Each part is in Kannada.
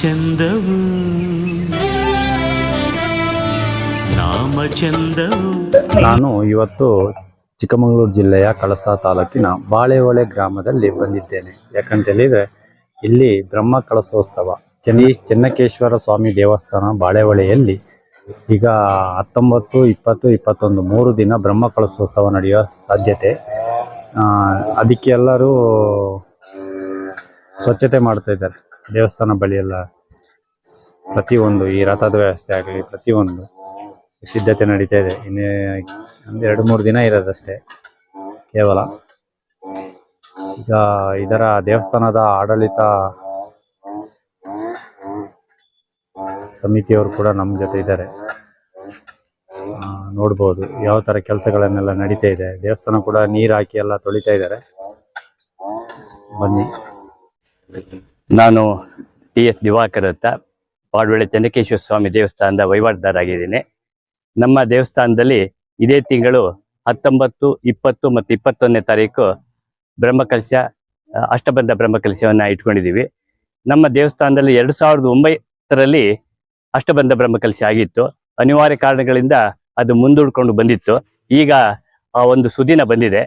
ಚಂದವು ನಾಮ ಚಂದವು ನಾನು ಇವತ್ತು ಚಿಕ್ಕಮಗಳೂರು ಜಿಲ್ಲೆಯ ಕಳಸ ತಾಲೂಕಿನ ಬಾಳೆಹೊಳೆ ಗ್ರಾಮದಲ್ಲಿ ಬಂದಿದ್ದೇನೆ. ಯಾಕಂತ ಹೇಳಿದ್ರೆ ಇಲ್ಲಿ ಬ್ರಹ್ಮ ಕಳಸೋತ್ಸವ, ಚೆನ್ನೈ, ಚೆನ್ನಕೇಶ್ವರ ಸ್ವಾಮಿ ದೇವಸ್ಥಾನ ಬಾಳೆಹೊಳೆಯಲ್ಲಿ ಈಗ ಹತ್ತೊಂಬತ್ತು, ಇಪ್ಪತ್ತು, ಇಪ್ಪತ್ತೊಂದು ಮೂರು ದಿನ ಬ್ರಹ್ಮ ಕಳಸೋತ್ಸವ ನಡೆಯುವ ಸಾಧ್ಯತೆ. ಅದಕ್ಕೆ ಎಲ್ಲರೂ ಸ್ವಚ್ಛತೆ ಮಾಡ್ತಾ ಇದ್ದಾರೆ. ದೇವಸ್ಥಾನ ಬಳಿ ಎಲ್ಲ ಪ್ರತಿಯೊಂದು ಈ ರಥದ ವ್ಯವಸ್ಥೆ ಆಗಲಿ, ಪ್ರತಿಯೊಂದು ಸಿದ್ಧತೆ ನಡೀತಾ ಇದೆ. ಇನ್ನೇ ಒಂದು ಎರಡು ಮೂರು ದಿನ ಇರೋದಷ್ಟೇ, ಕೇವಲ. ಈಗ ಇದರ ದೇವಸ್ಥಾನದ ಆಡಳಿತ ಸಮಿತಿಯವರು ಕೂಡ ನಮ್ಮ ಜೊತೆ ಇದ್ದಾರೆ. ನೋಡ್ಬೋದು ಯಾವ ಥರ ಕೆಲಸಗಳನ್ನೆಲ್ಲ ನಡೀತಾ ಇದೆ. ದೇವಸ್ಥಾನ ಕೂಡ ನೀರು ಹಾಕಿ ಎಲ್ಲ ತೊಳಿತಾ ಇದ್ದಾರೆ. ಬನ್ನಿ. ನಾನು ಟಿ ಎಸ್ ದಿವಾಕರ್ ಅಂತ ಪಾಡ್ವೇಳೆ ಚನ್ನಕೇಶ್ವರ ಸ್ವಾಮಿ ದೇವಸ್ಥಾನದ ವಹಿವಾಟುದಾರಾಗಿದ್ದೀನಿ ನಮ್ಮ ದೇವಸ್ಥಾನದಲ್ಲಿ ಇದೇ ತಿಂಗಳು ಹತ್ತೊಂಬತ್ತು, ಇಪ್ಪತ್ತು ಮತ್ತು ಇಪ್ಪತ್ತೊಂದನೇ ತಾರೀಕು ಬ್ರಹ್ಮಕಲಶ, ಅಷ್ಟಬಂಧ ಬ್ರಹ್ಮಕಲಶವನ್ನು ಇಟ್ಕೊಂಡಿದ್ದೀವಿ. ನಮ್ಮ ದೇವಸ್ಥಾನದಲ್ಲಿ ಎರಡು ಸಾವಿರದ ಒಂಬತ್ತರಲ್ಲಿ ಅಷ್ಟಬಂಧ ಬ್ರಹ್ಮಕಲಶ ಆಗಿತ್ತು. ಅನಿವಾರ್ಯ ಕಾರಣಗಳಿಂದ ಅದು ಮುಂದೂಡ್ಕೊಂಡು ಬಂದಿತ್ತು. ಈಗ ಆ ಒಂದು ಸುದಿನ ಬಂದಿದೆ.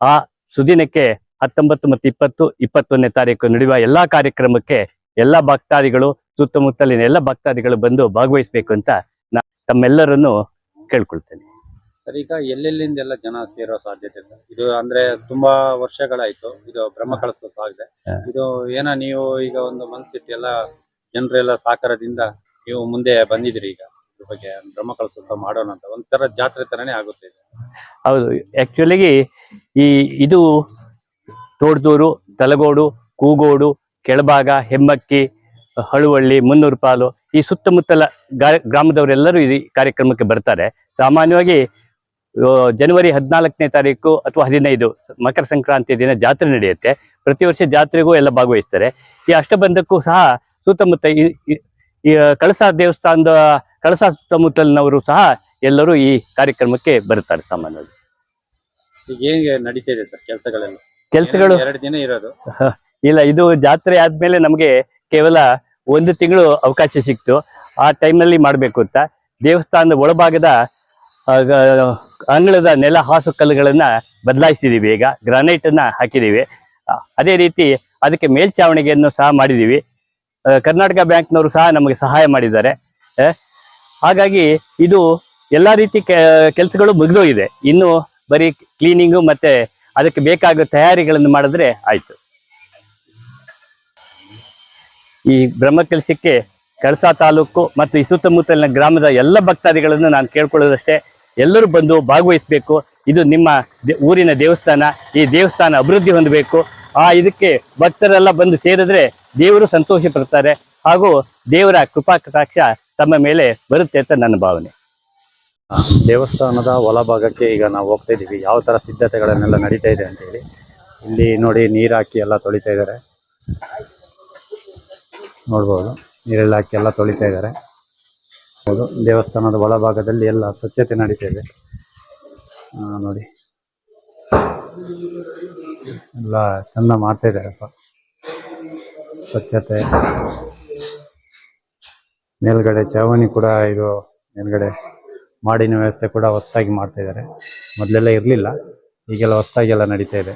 ಆ ಸುದಿನಕ್ಕೆ ಹತ್ತೊಂಬತ್ತು ಮತ್ತು ಇಪ್ಪತ್ತು ಇಪ್ಪತ್ತೊಂದನೇ ತಾರೀಕು ನಡೆಯುವ ಎಲ್ಲಾ ಕಾರ್ಯಕ್ರಮಕ್ಕೆ ಎಲ್ಲಾ ಭಕ್ತಾದಿಗಳು ಸುತ್ತಮುತ್ತಲಿನ ಎಲ್ಲ ಭಕ್ತಾದಿಗಳು ಬಂದು ಭಾಗವಹಿಸಬೇಕು ಅಂತ ನಾ ತಮ್ಮೆಲ್ಲರನ್ನು ಕೇಳ್ಕೊಳ್ತೇನೆ. ಸರ್ ಈಗ ಎಲ್ಲೆಲ್ಲಿಂದೆಲ್ಲ ಜನ ಸೇರೋ ಸಾಧ್ಯತೆ ಸರ್? ಇದು ಅಂದ್ರೆ ತುಂಬಾ ವರ್ಷಗಳಾಯ್ತು ಇದು ಬ್ರಹ್ಮ ಆಗಿದೆ ಇದು. ಏನ ನೀವು ಈಗ ಒಂದು ಮನಸ್ಸಿಟ್ಟು ಎಲ್ಲ ಜನರೆಲ್ಲ ಸಾಕಾರದಿಂದ ನೀವು ಮುಂದೆ ಬಂದಿದ್ರಿ ಈಗ? ಇದ್ರ ಬಗ್ಗೆ ಬ್ರಹ್ಮ ಕಳಸೋತ್ಸವ ಮಾಡೋಣ ಅಂತ. ಒಂಥರ ಜಾತ್ರೆ ತರನೇ ಆಗುತ್ತೆ ಹೌದು ಆಕ್ಚುಲಿ ಈ ಇದು ತೋಡ್ದೂರು, ತಲಗೋಡು, ಕೂಗೋಡು, ಕೆಳಭಾಗ, ಹೆಮ್ಮಕ್ಕಿ, ಹಳುವಳ್ಳಿ, ಮುನ್ನೂರು ಪಾಲು ಈ ಸುತ್ತಮುತ್ತಲ ಗ್ರಾಮದವರೆಲ್ಲರೂ ಈ ಕಾರ್ಯಕ್ರಮಕ್ಕೆ ಬರ್ತಾರೆ. ಸಾಮಾನ್ಯವಾಗಿ ಜನವರಿ ಹದಿನಾಲ್ಕನೇ ತಾರೀಕು ಅಥವಾ ಹದಿನೈದು ಮಕರ ಸಂಕ್ರಾಂತಿ ದಿನ ಜಾತ್ರೆ ನಡೆಯುತ್ತೆ. ಪ್ರತಿ ವರ್ಷ ಜಾತ್ರೆಗೂ ಎಲ್ಲ ಭಾಗವಹಿಸ್ತಾರೆ. ಈ ಅಷ್ಟಬಂಧಕ್ಕೂ ಸಹ ಸುತ್ತಮುತ್ತ ಈ- ಕಳಸ ದೇವಸ್ಥಾನದ, ಕಳಸ ಸುತ್ತಮುತ್ತಲಿನವರು ಸಹ ಎಲ್ಲರೂ ಈ ಕಾರ್ಯಕ್ರಮಕ್ಕೆ ಬರ್ತಾರೆ ಸಾಮಾನ್ಯವಾಗಿ. ಈಗ ಹೇಗೆ ನಡೀತಾ ಇದೆ ಸರ್ ಕೆಲಸಗಳೆಲ್ಲ? ಕೆಲಸಗಳು ಎರಡು ದಿನ ಇರೋದು. ಇಲ್ಲ ಇದು ಜಾತ್ರೆ ಆದ್ಮೇಲೆ ನಮ್ಗೆ ಕೇವಲ ಒಂದು ತಿಂಗಳು ಅವಕಾಶ ಸಿಕ್ತು. ಆ ಟೈಮ್ನಲ್ಲಿ ಮಾಡಬೇಕು ಅಂತ. ದೇವಸ್ಥಾನದ ಒಳಭಾಗದ ಅಂಗಳದ ನೆಲ ಹಾಸು ಕಲ್ಲುಗಳನ್ನ ಬದಲಾಯಿಸಿದೀವಿ ಈಗ. ಗ್ರಾನೈಟ್ ಅನ್ನ ಹಾಕಿದೀವಿ. ಅದೇ ರೀತಿ ಅದಕ್ಕೆ ಮೇಲ್ಚಾವಣಿಗೆಯನ್ನು ಸಹ ಮಾಡಿದೀವಿ. ಕರ್ನಾಟಕ ಬ್ಯಾಂಕ್ನವರು ಸಹ ನಮಗೆ ಸಹಾಯ ಮಾಡಿದ್ದಾರೆ. ಹಾಗಾಗಿ ಇದು ಎಲ್ಲಾ ರೀತಿ ಕೆಲಸಗಳು ಮುಗಿದೋಗಿದೆ. ಇನ್ನು ಬರೀ ಕ್ಲೀನಿಂಗು ಮತ್ತೆ ಅದಕ್ಕೆ ಬೇಕಾಗುವ ತಯಾರಿಗಳನ್ನು ಮಾಡಿದ್ರೆ ಆಯ್ತು. ಈ ಬ್ರಹ್ಮಕಲಶಕ್ಕೆ ಕಳಸಾ ತಾಲೂಕು ಮತ್ತು ಈ ಸುತ್ತಮುತ್ತಲಿನ ಗ್ರಾಮದ ಎಲ್ಲ ಭಕ್ತಾದಿಗಳನ್ನು ನಾನು ಕೇಳ್ಕೊಳ್ಳೋದಷ್ಟೇ. ಎಲ್ಲರೂ ಬಂದು ಭಾಗವಹಿಸಬೇಕು. ಇದು ನಿಮ್ಮ ಊರಿನ ದೇವಸ್ಥಾನ. ಈ ದೇವಸ್ಥಾನ ಅಭಿವೃದ್ಧಿ ಹೊಂದಬೇಕು. ಆ ಇದಕ್ಕೆ ಭಕ್ತರೆಲ್ಲ ಬಂದು ಸೇರಿದ್ರೆ ದೇವರು ಸಂತೋಷ ಪಡ್ತಾರೆ ಹಾಗೂ ದೇವರ ಕೃಪಾ ಕಟಾಕ್ಷ ತಮ್ಮ ಮೇಲೆ ಬರುತ್ತೆ ಅಂತ ನನ್ನ ಭಾವನೆ. ದೇವಸ್ಥಾನದ ಒಳಭಾಗಕ್ಕೆ ಈಗ ನಾವು ಹೋಗ್ತಾ ಇದ್ದೀವಿ. ಯಾವ ತರ ಸಿದ್ಧತೆಗಳನ್ನೆಲ್ಲ ನಡೀತಾ ಇದೆ ಅಂತ ಹೇಳಿ. ಇಲ್ಲಿ ನೋಡಿ ನೀರು ಹಾಕಿ ಎಲ್ಲ ತೊಳಿತಾ ಇದ್ದಾರೆ. ನೋಡ್ಬೋದು. ನೀರೆಲ್ಲ ಹಾಕಿ ಎಲ್ಲ ತೊಳಿತಾ ಇದ್ದಾರೆ. ಹೌದು, ದೇವಸ್ಥಾನದ ಒಳಭಾಗದಲ್ಲಿ ಎಲ್ಲ ಸ್ವಚ್ಛತೆ ನಡೀತಾ ಇದೆ. ನೋಡಿ. ಎಲ್ಲ ಚಂದ ಮಾಡ್ತಾ ಇದ್ದಾರಪ್ಪ. ಸ್ವಚ್ಛತೆ. ಮೇಲ್ಗಡೆ ಚಾವಣಿ ಕೂಡ ಇದು ಮೇಲ್ಗಡೆ ಮಾಡಿನ ವ್ಯವಸ್ಥೆ ಕೂಡ ಹೊಸದಾಗಿ ಮಾಡ್ತಾ ಇದ್ದಾರೆ. ಮೊದಲೆಲ್ಲ ಇರಲಿಲ್ಲ. ಈಗೆಲ್ಲ ಹೊಸದಾಗಿ ಎಲ್ಲ ನಡೀತಾ ಇದೆ.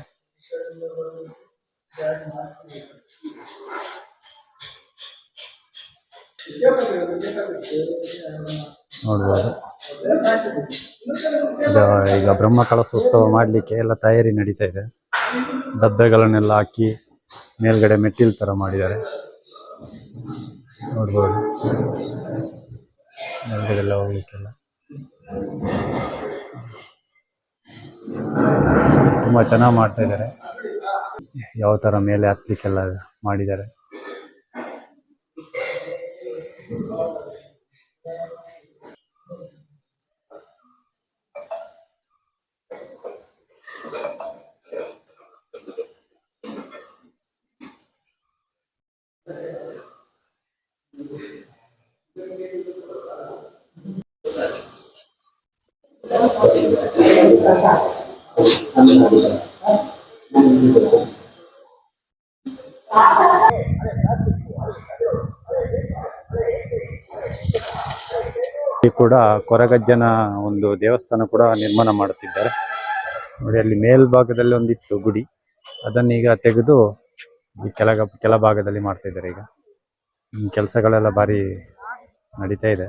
ನೋಡ್ಬೋದು. ಈಗ ಬ್ರಹ್ಮ ಕಳಸೋತ್ಸವ ಮಾಡಲಿಕ್ಕೆ ಎಲ್ಲ ತಯಾರಿ ನಡೀತಾ ಇದೆ. ಡಬ್ಬೆಗಳನ್ನೆಲ್ಲ ಹಾಕಿ ಮೇಲ್ಗಡೆ ಮೆಟ್ಟಿಲ್ ಥರ ಮಾಡಿದ್ದಾರೆ. ನೋಡ್ಬೋದು. ಮೇಲ್ಗಡೆ ಎಲ್ಲ ಹೋಗ್ಲಿಕ್ಕೆಲ್ಲ. ತುಂಬ ಚೆನ್ನಾಗಿ ಮಾಡ್ತಾ ಇದ್ದಾರೆ ಯಾವ ಥರ ಮೇಲೆ ಹತ್ತಲಿಕ್ಕೆಲ್ಲ ಮಾಡಿದ್ದಾರೆ Thank you. ಕೂಡ ಕೊರಗಜ್ಜನ ಒಂದು ದೇವಸ್ಥಾನ ಕೂಡ ನಿರ್ಮಾಣ ಮಾಡುತ್ತಿದ್ದಾರೆ. ನೋಡಿ, ಅಲ್ಲಿ ಮೇಲ್ಭಾಗದಲ್ಲಿ ಒಂದಿತ್ತು ಗುಡಿ. ಅದನ್ನೀಗ ತೆಗೆದು ಕೆಳಗ, ಕೆಳಭಾಗದಲ್ಲಿ ಮಾಡ್ತಾ ಇದ್ದಾರೆ ಈಗ. ಕೆಲಸಗಳೆಲ್ಲ ಭಾರಿ ನಡೀತಾ ಇದೆ.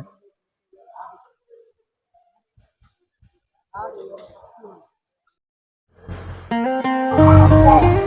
Wow.